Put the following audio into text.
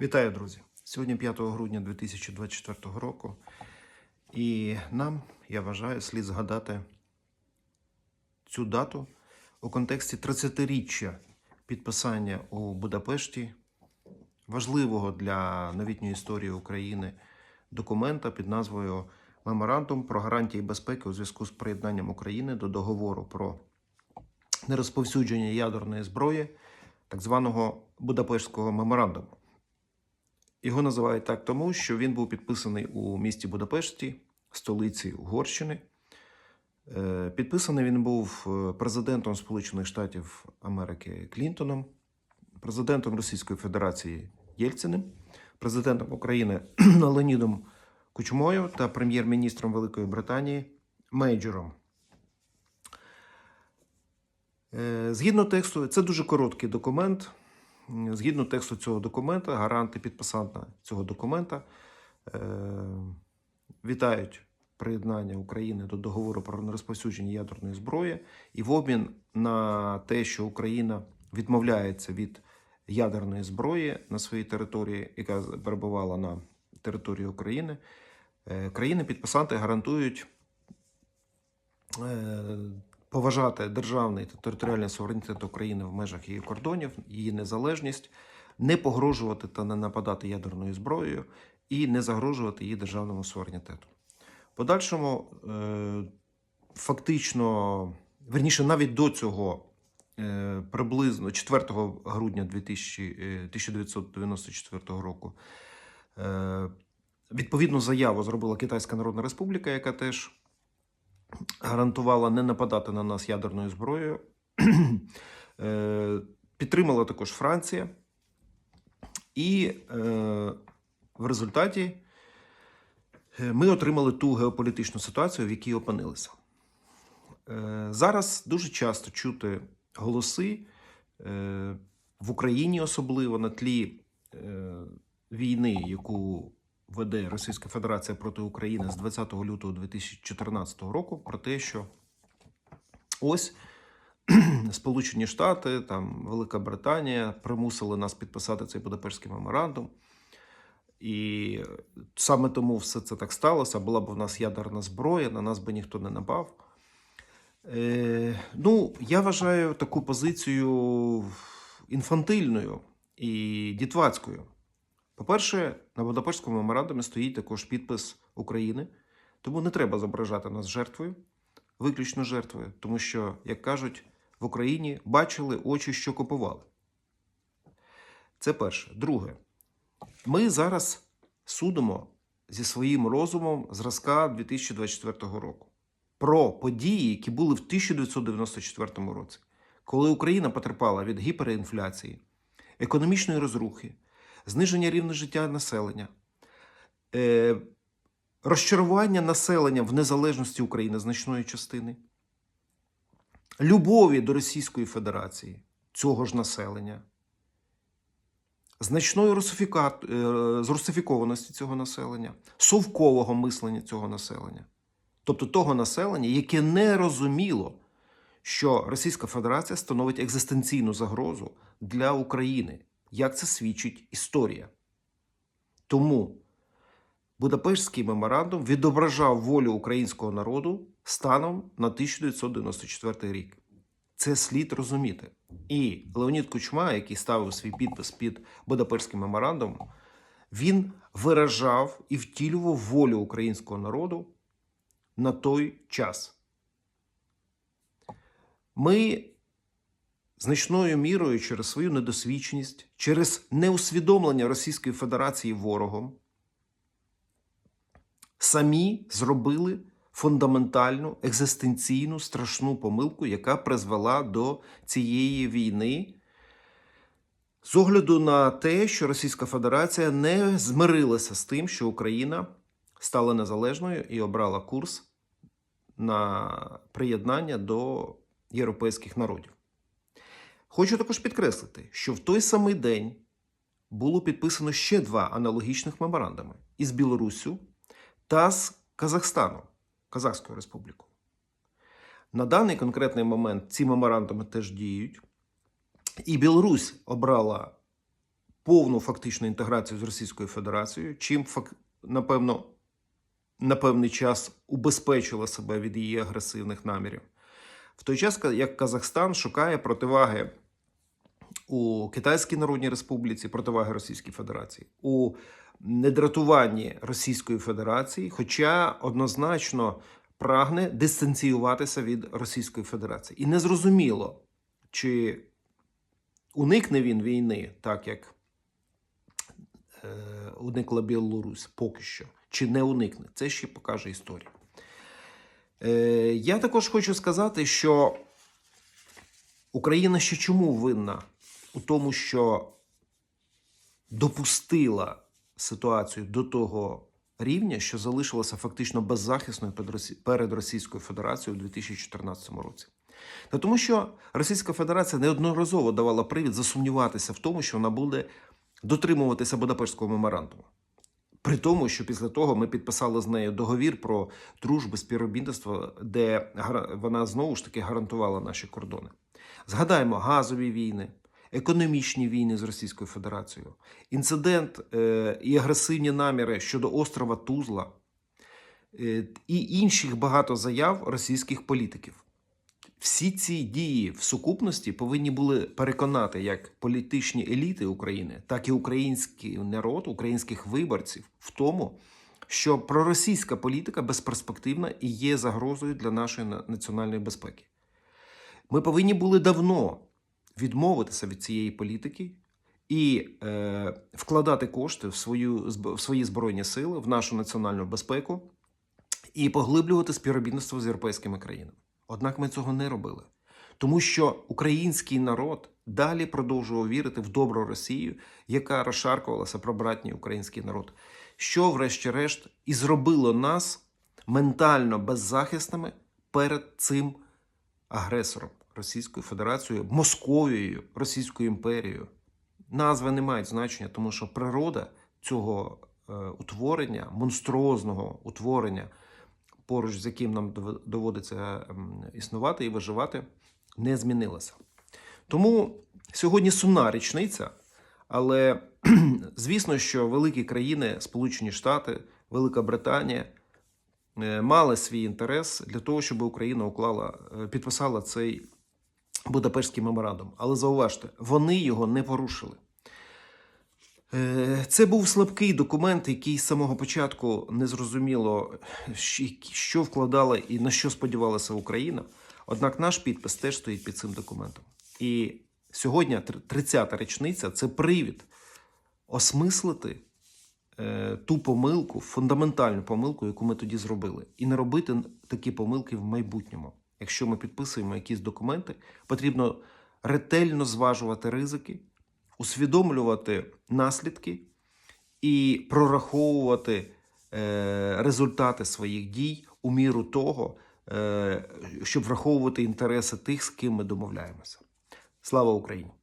Вітаю, друзі! Сьогодні 5 грудня 2024 року, і нам, я вважаю, слід згадати цю дату у контексті 30-річчя підписання у Будапешті важливого для новітньої історії України документа під назвою Меморандум про гарантії безпеки у зв'язку з приєднанням України до договору про нерозповсюдження ядерної зброї, так званого Будапештського меморандуму. Його називають так тому, що він був підписаний у місті Будапешті, столиці Угорщини. Е, Підписаний він був е, президентом Сполучених Штатів Америки Клінтоном, президентом Російської Федерації Єльциним, президентом України Леонідом Кучмою та прем'єр-міністром Великої Британії Мейджором. Е, Згідно тексту, це дуже короткий документ. Згідно тексту цього документа, гаранти підписанта цього документа е, вітають приєднання України до договору про нерозповсюдження ядерної зброї, і в обмін на те, що Україна відмовляється від ядерної зброї на своїй території, яка перебувала на території України, е, країни-підписанти гарантують е, поважати державний та територіальний суверенітет України в межах її кордонів, її незалежність, не погрожувати та не нападати ядерною зброєю і не загрожувати її державному суверенітету. Подальшому, е, фактично, верніше, навіть до цього, е, приблизно 4 грудня 2000, е, 1994 року, відповідну заяву зробила Китайська Народна Республіка, яка теж гарантувала не нападати на нас ядерною зброєю. Е, Підтримала також Франція. І е, в результаті е, ми отримали ту геополітичну ситуацію, в якій опинилися. Зараз дуже часто чути голоси в Україні, особливо на тлі війни, яку веде Російська Федерація проти України з 20 лютого 2014 року, про те, що ось Сполучені Штати, там Велика Британія примусили нас підписати цей Будапештський меморандум. І саме тому все це так сталося. Була б у нас ядерна зброя, на нас би ніхто не напав. Е, ну, я вважаю таку позицію інфантильною і дітвацькою. По-перше, на Будапештському меморандумі стоїть також підпис України, тому не треба зображати нас жертвою, виключно жертвою, тому що, як кажуть, в Україні бачили очі, що купували. Це перше. Друге, ми зараз судимо зі своїм розумом зразка 2024 року про події, які були в 1994 році, коли Україна потерпала від гіперінфляції, економічної розрухи, зниження рівня життя населення, е, розчарування населення в незалежності України значної частини, любові до Російської Федерації цього ж населення, значної русифіка... е, зрусифікованості цього населення, совкового мислення цього населення. Тобто того населення, яке не розуміло, що Російська Федерація становить екзистенційну загрозу для України, як це свідчить історія. Тому Будапештський меморандум відображав волю українського народу станом на 1994 рік. Це слід розуміти. І Леонід Кучма, який ставив свій підпис під Будапештським меморандумом, він виражав і втілював волю українського народу на той час. Ми значною мірою через свою недосвідченість, через неусвідомлення Російської Федерації ворогом, самі зробили фундаментальну, екзистенційну, страшну помилку, яка призвела до цієї війни. З огляду на те, що Російська Федерація не змирилася з тим, що Україна стала незалежною і обрала курс на приєднання до європейських народів. Хочу також підкреслити, що в той самий день було підписано ще два аналогічних меморандуми із Білоруссю та з Казахстаном, Казахською Республікою. На даний конкретний момент ці меморандуми теж діють, і Білорусь обрала повну фактичну інтеграцію з Російською Федерацією, чим напевно на певний час убезпечила себе від її агресивних намірів. В той час, як Казахстан шукає противаги у Китайській Народній Республіці, противаги Російській Федерації, у недратуванні Російської Федерації, хоча однозначно прагне дистанціюватися від Російської Федерації. І незрозуміло, чи уникне він війни, так як е, уникла Білорусь поки що, чи не уникне. Це ще покаже історія. Е, я також хочу сказати, що Україна ще чому винна у тому, що допустила ситуацію до того рівня, що залишилася фактично беззахисною перед Російською Федерацією у 2014 році. Та тому, що Російська Федерація неодноразово давала привід засумніватися в тому, що вона буде дотримуватися Будапештського меморандуму. При тому, що після того ми підписали з нею договір про дружбу співробітництво, де вона знову ж таки гарантувала наші кордони. Згадаємо газові війни, економічні війни з Російською Федерацією, інцидент е, і агресивні наміри щодо острова Тузла е, і інших багато заяв російських політиків. Всі ці дії в сукупності повинні були переконати як політичні еліти України, так і український народ, українських виборців в тому, що проросійська політика безперспективна і є загрозою для нашої національної безпеки. Ми повинні були давно відмовитися від цієї політики і е, вкладати кошти в, свою, в свої збройні сили, в нашу національну безпеку і поглиблювати співробітництво з європейськими країнами. Однак ми цього не робили, тому що український народ далі продовжував вірити в добру Росію, яка розшаркувалася про братній український народ, що, врешті-решт, і зробило нас ментально беззахисними перед цим агресором Російською Федерацією, Московією, Російською імперією. Назви не мають значення, тому що природа цього е, утворення, монструозного утворення, поруч з яким нам доводиться ем, існувати і виживати, не змінилася. Тому сьогодні сумна річниця, але звісно, що великі країни, Сполучені Штати, Велика Британія е, мали свій інтерес для того, щоб Україна уклала, е, підписала цей Будапештський меморандум. Але зауважте, вони його не порушили. Е, Це був слабкий документ, який з самого початку не зрозуміло, що вкладала і на що сподівалася Україна. Однак наш підпис теж стоїть під цим документом. І сьогодні, 30-та річниця, це привід осмислити е, ту помилку, фундаментальну помилку, яку ми тоді зробили, і не робити такі помилки в майбутньому. Якщо ми підписуємо якісь документи, потрібно ретельно зважувати ризики, усвідомлювати наслідки і прораховувати е, результати своїх дій у міру того, е, щоб враховувати інтереси тих, з ким ми домовляємося. Слава Україні!